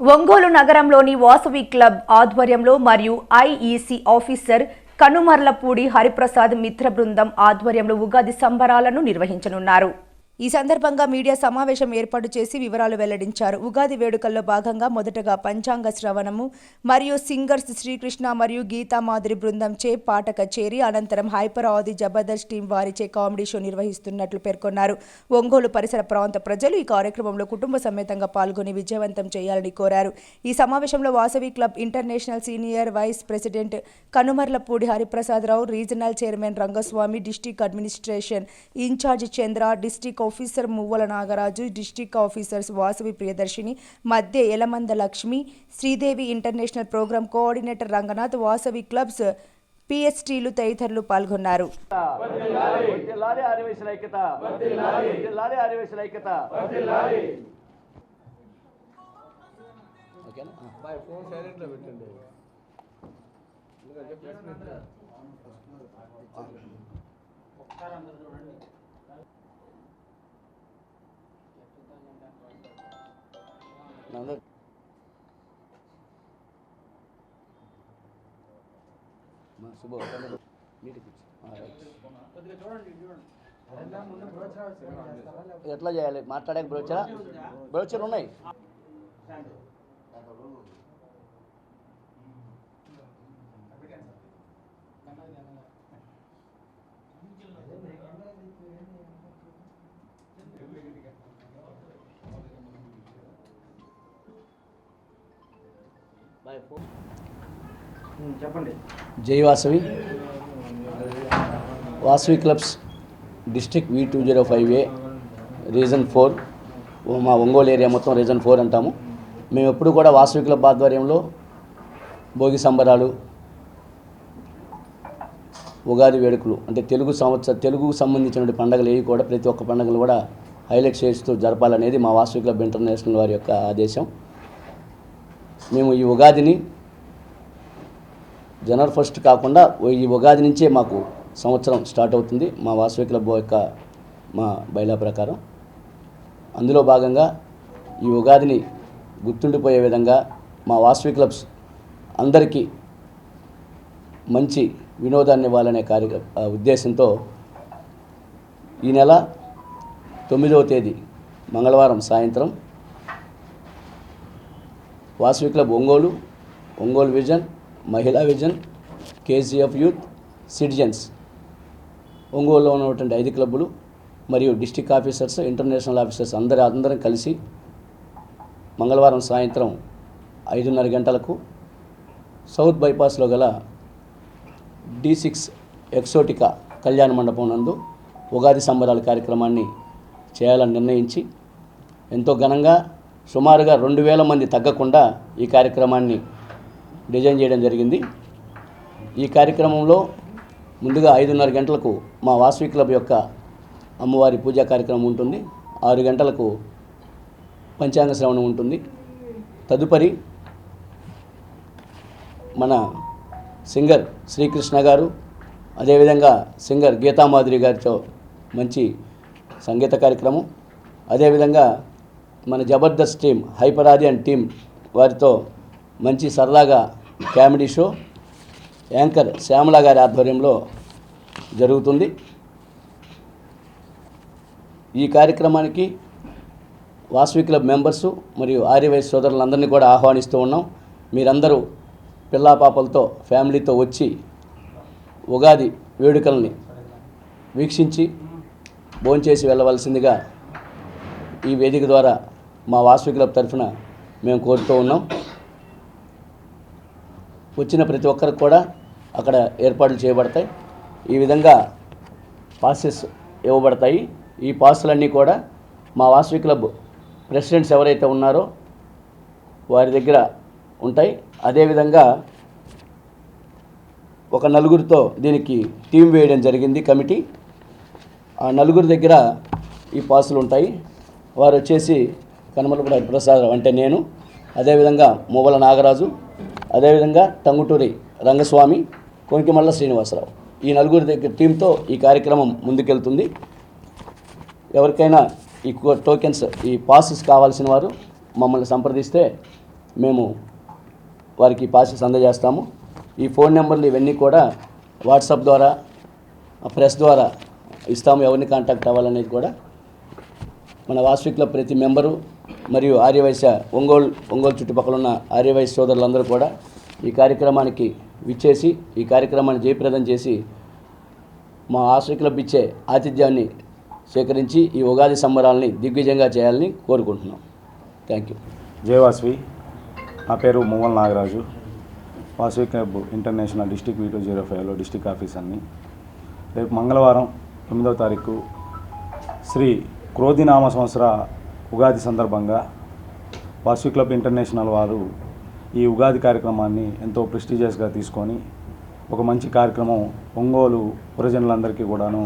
ఒంగోలు నగరంలోని వాసవి క్లబ్ ఆధ్వర్యంలో మరియు ఐఈసీ ఆఫీసర్ కనుమర్లపూడి హరిప్రసాద్ మిత్ర బృందం ఆధ్వర్యంలో ఉగాది సంబరాలను నిర్వహించనున్నారు. ఈ సందర్భంగా మీడియా సమావేశం ఏర్పాటు చేసి వివరాలు వెల్లడించారు. ఉగాది వేడుకల్లో భాగంగా మొదటగా పంచాంగ శ్రవణము మరియు సింగర్స్ శ్రీకృష్ణ మరియు గీతా మాదిరి బృందం చే పాట కచేరి అనంతరం హైపర్ ఆది జబర్దస్త్ టీం వారిచే కామెడీ షో నిర్వహిస్తున్నట్లు పేర్కొన్నారు. ఒంగోలు పరిసర ప్రాంత ప్రజలు ఈ కార్యక్రమంలో కుటుంబ సమేతంగా పాల్గొని విజయవంతం చేయాలని కోరారు. ఈ సమావేశంలో Vasavi club international senior vice president Kanumarlapudi Hariprasadarao regional chairman Rangaswamy district administration incharge Chandra district officer Muvvala Nagaraju district officers Vasavi Priyadarshini మధ్య Elamanda Lakshmi Sridevi international program coordinator Ranganath Vasavi clubs పిఎస్టీలు తదితరులు పాల్గొన్నారు. ఐక్యత. నంద- శుభ. ఎట్లా చేయాలి? మాట్లాడాక బ్రోచరా? Brochure ఉన్నాయి. చెప్పండి. జై Vasavi. Vasavi clubs district V two zero five A region four. మా ఒంగోలు ఏరియా మొత్తం రీజన్ ఫోర్ అంటాము. మేము ఎప్పుడు కూడా వాసవి క్లబ్ ఆధ్వర్యంలో భోగి సంబరాలు ఉగాది వేడుకలు అంటే తెలుగు సంవత్సర తెలుగుకు సంబంధించిన పండుగలు ఏవి కూడా ప్రతి ఒక్క పండుగలు కూడా హైలైట్ చేస్తూ జరపాలనేది మా వాసవి క్లబ్ ఇంటర్నేషనల్ వారి యొక్క ఆదేశం. మేము ఈ ఉగాదిని జనవరి ఫస్ట్ కాకుండా ఈ ఉగాది నుంచే మాకు సంవత్సరం స్టార్ట్ అవుతుంది. మా వాసవి క్లబ్ యొక్క మా బైలా ప్రకారం. అందులో భాగంగా ఈ ఉగాదిని గుర్తుండిపోయే విధంగా మా వాసవి క్లబ్స్ అందరికీ మంచి వినోదాన్ని ఇవ్వాలనే కార్య ఉద్దేశంతో ఈ నెల తొమ్మిదవ తేదీ మంగళవారం సాయంత్రం వాసవి క్లబ్ ఒంగోలు ఒంగోలు విజన్ మహిళా విజన్ కేజీఎఫ్ యూత్ సిటిజన్స్. ఒంగోలులో ఉన్నటువంటి ఐదు క్లబ్బులు మరియు డిస్టిక్ ఆఫీసర్స్ ఇంటర్నేషనల్ ఆఫీసర్స్ అందరి అందరం కలిసి మంగళవారం సాయంత్రం ఐదున్నర గంటలకు సౌత్ బైపాస్లో గల డి సిక్స్ ఎక్సోటికా కళ్యాణ మండపం నందు ఉగాది సంబరాల కార్యక్రమాన్ని చేయాలని నిర్ణయించి ఎంతో ఘనంగా సుమారుగా రెండు వేల మంది తగ్గకుండా ఈ కార్యక్రమాన్ని డిజైన్ చేయడం జరిగింది. ఈ కార్యక్రమంలో ముందుగా ఐదున్నర గంటలకు మా వాసవి క్లబ్ యొక్క అమ్మవారి పూజా కార్యక్రమం ఉంటుంది. ఆరు గంటలకు పంచాంగ శ్రవణం ఉంటుంది. తదుపరి మన సింగర్ శ్రీకృష్ణ గారు అదేవిధంగా సింగర్ గీతామాధురి గారితో మంచి సంగీత కార్యక్రమం అదేవిధంగా మన Jabardasth team Hyper Aadi and team వారితో మంచి సరదాగా కామెడీ షో యాంకర్ శ్యామల గారి ఆధ్వర్యంలో జరుగుతుంది. ఈ కార్యక్రమానికి వాస్వి క్లబ్ మెంబర్సు మరియు ఆర్యవైశ్య సోదరులందరినీ కూడా ఆహ్వానిస్తూ ఉన్నాం. మీరందరూ పిల్లా పాపలతో ఫ్యామిలీతో వచ్చి ఉగాది వేడుకల్ని వీక్షించి భోంచేసి వెళ్ళవలసిందిగా ఈ వేదిక ద్వారా మా వాసవి క్లబ్ తరఫున మేము కోరుతూ ఉన్నాం. వచ్చిన ప్రతి ఒక్కరికి కూడా అక్కడ ఏర్పాట్లు చేయబడతాయి. ఈ విధంగా పాసెస్ ఇవ్వబడతాయి. ఈ పాసులన్నీ కూడా మా వాసవి క్లబ్ ప్రెసిడెంట్స్ ఎవరైతే ఉన్నారో వారి దగ్గర ఉంటాయి. అదేవిధంగా ఒక నలుగురితో దీనికి టీం వేయడం జరిగింది కమిటీ. ఆ నలుగురి దగ్గర ఈ పాసులు ఉంటాయి. వారు వచ్చేసి కనుమలపూడి ప్రసాద్ అంటే నేను. అదేవిధంగా మూవల నాగరాజు. అదేవిధంగా టంగుటూరి రంగస్వామి కొంకిమల్ల శ్రీనివాసరావు. ఈ నలుగురి దగ్గర టీంతో ఈ కార్యక్రమం ముందుకెళ్తుంది. ఎవరికైనా ఈ కో- టోకెన్స్ ఈ పాసెస్ కావాల్సిన వారు మమ్మల్ని సంప్రదిస్తే మేము వారికి పాసెస్ అందజేస్తాము. ఈ ఫోన్ నెంబర్లు ఇవన్నీ కూడా వాట్సాప్ ద్వారా ప్రెస్ ద్వారా ఇస్తాము. ఎవరిని కాంటాక్ట్ అవ్వాలనేది కూడా. మన వాస్విక్లో ప్రతి మెంబరు మరియు ఆర్యవైశ్య ఒంగోలు ఒంగోలు చుట్టుపక్కల ఉన్న ఆర్యవైశ్య సోదరులందరూ కూడా ఈ కార్యక్రమానికి విచ్చేసి ఈ కార్యక్రమాన్ని జయప్రదం చేసి మా వాసవి ఇచ్చే ఆతిథ్యాన్ని స్వీకరించి ఈ ఉగాది సంబరాలని దిగ్విజయంగా చేయాలని కోరుకుంటున్నాం. Thank you. జయవాస్వి నా పేరు Muvvala Nagaraju. Vasavi club international district V two zero ఫైవ్లో డిస్టిక్ ఆఫీస్ అన్ని. రేపు మంగళవారం తొమ్మిదవ తారీఖు శ్రీ క్రోధినామ సంవత్సర ఉగాది సందర్భంగా వాసు క్లబ్ ఇంటర్నేషనల్ వారు ఈ ఉగాది కార్యక్రమాన్ని ఎంతో ప్రెస్టీజియస్గా తీసుకొని ఒక మంచి కార్యక్రమం ఒంగోలు పురజనులందరికీ కూడాను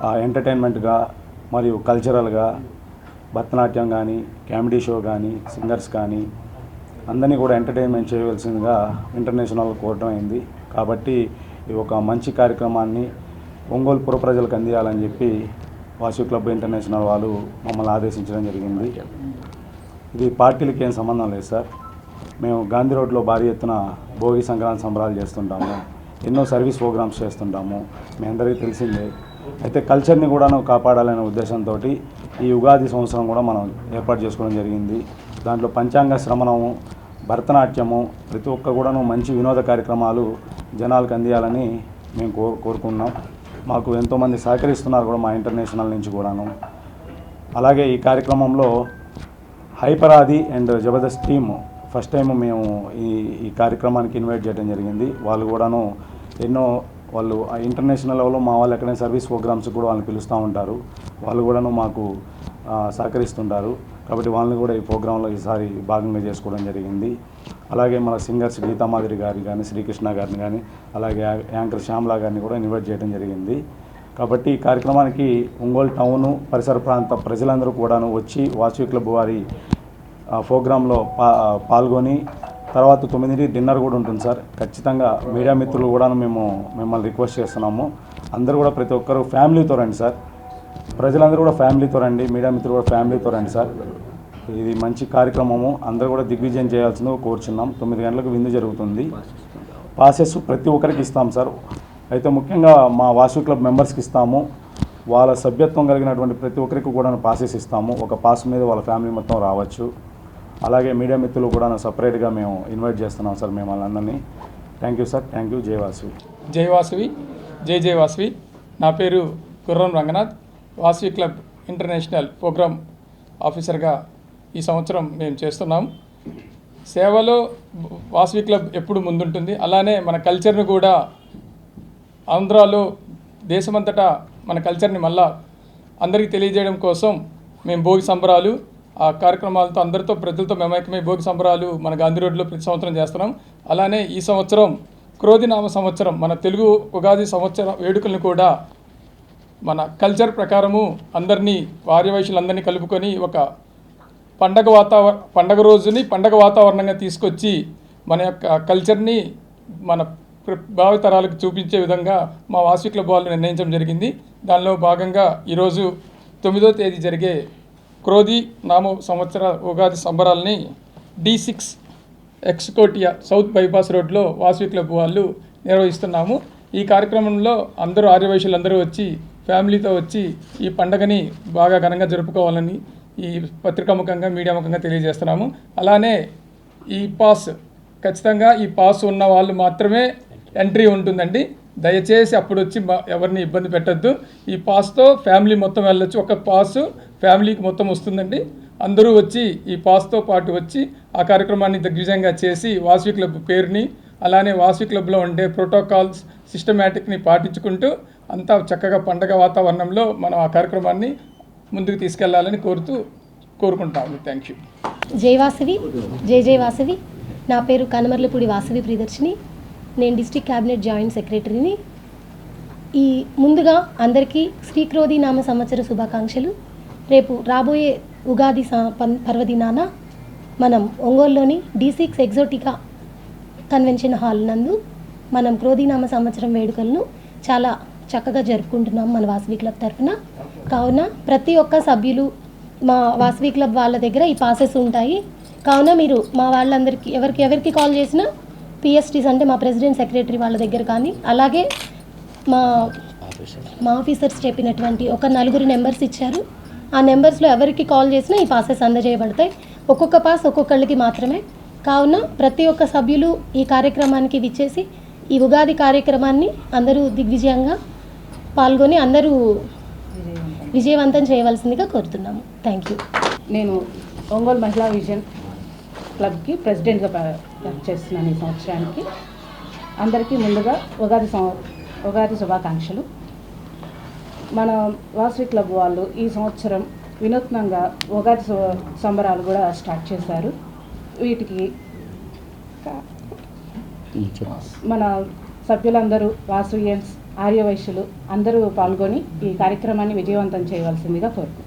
ఆ, ఎంటర్టైన్మెంట్గా మరియు కల్చరల్గా భరతనాట్యం కానీ కామెడీ షో కానీ సింగర్స్ కానీ అందరినీ కూడా ఎంటర్టైన్మెంట్ చేయవలసిందిగా ఇంటర్నేషనల్ కోరడం అయింది. కాబట్టి ఈ ఒక మంచి కార్యక్రమాన్ని ఒంగోలు పుర ప్రజలకు అందియాలని చెప్పి వాసు క్లబ్ ఇంటర్నేషనల్ వాళ్ళు మమ్మల్ని ఆదేశించడం జరిగింది. ఇది పార్టీలకి ఏం సంబంధం లేదు సార్. మేము గాంధీ రోడ్లో భారీ ఎత్తున భోగి సంక్రాంతి సంబరాలు చేస్తుంటాము. ఎన్నో సర్వీస్ ప్రోగ్రామ్స్ చేస్తుంటాము. మీ అందరికీ తెలిసిందే. అయితే కల్చర్ని కూడాను కాపాడాలనే ఉద్దేశంతో ఈ ఉగాది సంవత్సరం కూడా మనం ఏర్పాటు చేసుకోవడం జరిగింది. దాంట్లో పంచాంగ శ్రమణము భరతనాట్యము ప్రతి ఒక్క కూడాను మంచి వినోద కార్యక్రమాలు జనాలకు అందియాలని మేము కోరు కోరుకున్నాం మాకు ఎంతోమంది సహకరిస్తున్నారు కూడా మా ఇంటర్నేషనల్ నుంచి కూడాను. అలాగే ఈ కార్యక్రమంలో హైపరాది and Jabardasth team first time మేము ఈ ఈ కార్యక్రమానికి ఇన్వైట్ చేయడం జరిగింది. వాళ్ళు కూడాను ఎన్నో వాళ్ళు ఆ ఇంటర్నేషనల్ లెవెల్లో మా వాళ్ళు ఎక్కడైనా సర్వీస్ ప్రోగ్రామ్స్ కూడా వాళ్ళని పిలుస్తూ ఉంటారు. వాళ్ళు కూడాను మాకు సహకరిస్తుంటారు. కాబట్టి వాళ్ళని కూడా ఈ ప్రోగ్రాంలో ఈసారి భాగంగా చేసుకోవడం జరిగింది. అలాగే మన సింగర్స్ గీతామాధురి గారిని కానీ శ్రీకృష్ణ గారిని కానీ అలాగే యా- యాంకర్ శ్యామ్లా గారిని కూడా ఇన్వైట్ చేయడం జరిగింది. కాబట్టి ఈ కార్యక్రమానికి ఒంగోలు టౌను పరిసర ప్రాంత ప్రజలందరూ కూడాను వచ్చి వాసవి క్లబ్ వారి ఆ, ప్రోగ్రాంలో పా పాల్గొని తర్వాత తొమ్మిదింటి డిన్నర్ కూడా ఉంటుంది సార్. ఖచ్చితంగా మీడియా మిత్రులు కూడా మేము మిమ్మల్ని రిక్వెస్ట్ చేస్తున్నాము. అందరూ కూడా ప్రతి ఒక్కరు ఫ్యామిలీతో రండి సార్. ప్రజలందరూ కూడా ఫ్యామిలీతో రండి. మీడియా మిత్రులు కూడా ఫ్యామిలీతో రండి సార్. ఇది మంచి కార్యక్రమము. అందరూ కూడా దిగ్విజయం చేయాల్సిందిగా కోరుచున్నాం. తొమ్మిది గంటలకు విందు జరుగుతుంది. పాసెస్ ప్రతి ఒక్కరికి ఇస్తాం సార్ అయితే ముఖ్యంగా మా వాసు క్లబ్ మెంబర్స్కి ఇస్తాము. వాళ్ళ సభ్యత్వం కలిగినటువంటి ప్రతి ఒక్కరికి కూడా పాసెస్ ఇస్తాము. ఒక పాస్ మీద వాళ్ళ ఫ్యామిలీ మొత్తం రావచ్చు. అలాగే మీడియా మిత్రులు కూడా సపరేట్గా మేము ఇన్వైట్ చేస్తున్నాం సార్ మేము వాళ్ళందరినీ thank you sir thank you జయవాసువి జయవాసువి జై జయవాసువి నా పేరు Gurram Ranganath. Vasavi club international program ఆఫీసర్గా ఈ సంవత్సరం మేము చేస్తున్నాం. సేవలో వాసవి క్లబ్ ఎప్పుడు ముందుంటుంది. అలానే మన కల్చర్ను కూడా ఆంధ్రాలో దేశమంతటా మన కల్చర్ని మళ్ళా అందరికీ తెలియజేయడం కోసం మేము భోగి సంబరాలు ఆ కార్యక్రమాలతో అందరితో ప్రజలతో మేమైకమై భోగి సంబరాలు మన గాంధీ రోడ్లో ప్రతి సంవత్సరం చేస్తున్నాం. అలానే ఈ సంవత్సరం క్రోధినామ సంవత్సరం మన తెలుగు ఉగాది సంవత్సర వేడుకలను కూడా మన కల్చర్ ప్రకారము అందరినీ ఆర్యవైశ్యులందరినీ కలుపుకొని ఒక పండగ వాతావరణ పండగ రోజుని పండగ వాతావరణంగా తీసుకొచ్చి మన యొక్క కల్చర్ని మన భావితరాలకు చూపించే విధంగా మా వాసవి క్లబ్ వాళ్ళు నిర్ణయించడం జరిగింది. దానిలో భాగంగా ఈరోజు తొమ్మిదో తేదీ జరిగే క్రోధి నామ సంవత్సర Ugadi సంబరాలని D six exotica south bypass రోడ్లో వాసవి క్లబ్ వాళ్ళు నిర్వహిస్తున్నాము. ఈ కార్యక్రమంలో అందరూ ఆర్యవైశ్యులందరూ వచ్చి ఫ్యామిలీతో వచ్చి ఈ పండగని బాగా ఘనంగా జరుపుకోవాలని ఈ పత్రికాముఖంగా మీడియా ముఖంగా తెలియజేస్తున్నాము. అలానే ఈ పాస్ ఖచ్చితంగా ఈ పాస్ ఉన్న వాళ్ళు మాత్రమే ఎంట్రీ ఉంటుందండి. దయచేసి అప్పుడు వచ్చి ఎవరిని ఇబ్బంది పెట్టద్దు. ఈ పాస్తో ఫ్యామిలీ మొత్తం వెళ్ళొచ్చు. ఒక పాస్ ఫ్యామిలీకి మొత్తం వస్తుందండి. అందరూ వచ్చి ఈ పాస్తో పాటు వచ్చి ఆ కార్యక్రమాన్ని దిగ్విజయంగా చేసి వాసవి క్లబ్ పేరుని అలానే వాసవి క్లబ్లో ఉండే ప్రోటోకాల్స్ సిస్టమేటిక్ని పాటించుకుంటూ అంతా చక్కగా పండగ వాతావరణంలో మనం ఆ కార్యక్రమాన్ని ముందుకు తీసుకెళ్ళాలని కోరుతూ కోరుకుంటాము. థ్యాంక్ యూ జై వాసవి జై జై వాసవి. నా పేరు కనమర్లపూడి వాసవి ప్రియదర్శిని. నేను డిస్ట్రిక్ట్ క్యాబినెట్ జాయింట్ సెక్రటరీని. ఈ ముందుగా అందరికీ శ్రీక్రోధి నామ సంవత్సర శుభాకాంక్షలు. రేపు రాబోయే ఉగాది పర్వదినాన మనం ఒంగోలులోని D six exotica convention hall నందు మనం క్రోధినామ సంవత్సరం వేడుకలను చాలా చక్కగా జరుపుకుంటున్నాం మన వాసవి క్లబ్ తరఫున. కావున ప్రతి ఒక్క సభ్యులు మా వాసవి క్లబ్ వాళ్ళ దగ్గర ఈ పాసెస్ ఉంటాయి. కావున మీరు మా వాళ్ళందరికీ ఎవరికి ఎవరికి కాల్ చేసినా పిఎస్టీస్ అంటే మా ప్రెసిడెంట్ సెక్రటరీ వాళ్ళ దగ్గర కానీ అలాగే మా మా ఆఫీసర్స్ చెప్పినటువంటి ఒక నలుగురు నెంబర్స్ ఇచ్చారు. ఆ నెంబర్స్లో ఎవరికి కాల్ చేసినా ఈ పాసెస్ అందజేయబడతాయి. ఒక్కొక్క పాస్ ఒక్కొక్కళ్ళకి మాత్రమే. కావున ప్రతి ఒక్క సభ్యులు ఈ కార్యక్రమానికి విచ్చేసి ఈ ఉగాది కార్యక్రమాన్ని అందరూ దిగ్విజయంగా పాల్గొని అందరూ విజయవంతం చేయవలసిందిగా కోరుతున్నాము. థ్యాంక్ యూ నేను ఒంగోలు మహిళా విజన్ క్లబ్కి ప్రెసిడెంట్గా చేస్తున్నాను ఈ సంవత్సరానికి. అందరికీ ముందుగా ఉగాది ఉగాది శుభాకాంక్షలు. మన వాసవి క్లబ్ వాళ్ళు ఈ సంవత్సరం వినూత్నంగా ఉగాది సు- సంబరాలు కూడా స్టార్ట్ చేశారు. వీటికి మన సభ్యులందరూ వాసవియన్స్ ఆర్యవైశ్యులు అందరూ పాల్గొని ఈ కార్యక్రమాన్ని విజయవంతం చేయవలసిందిగా కోరుకుంటున్నాను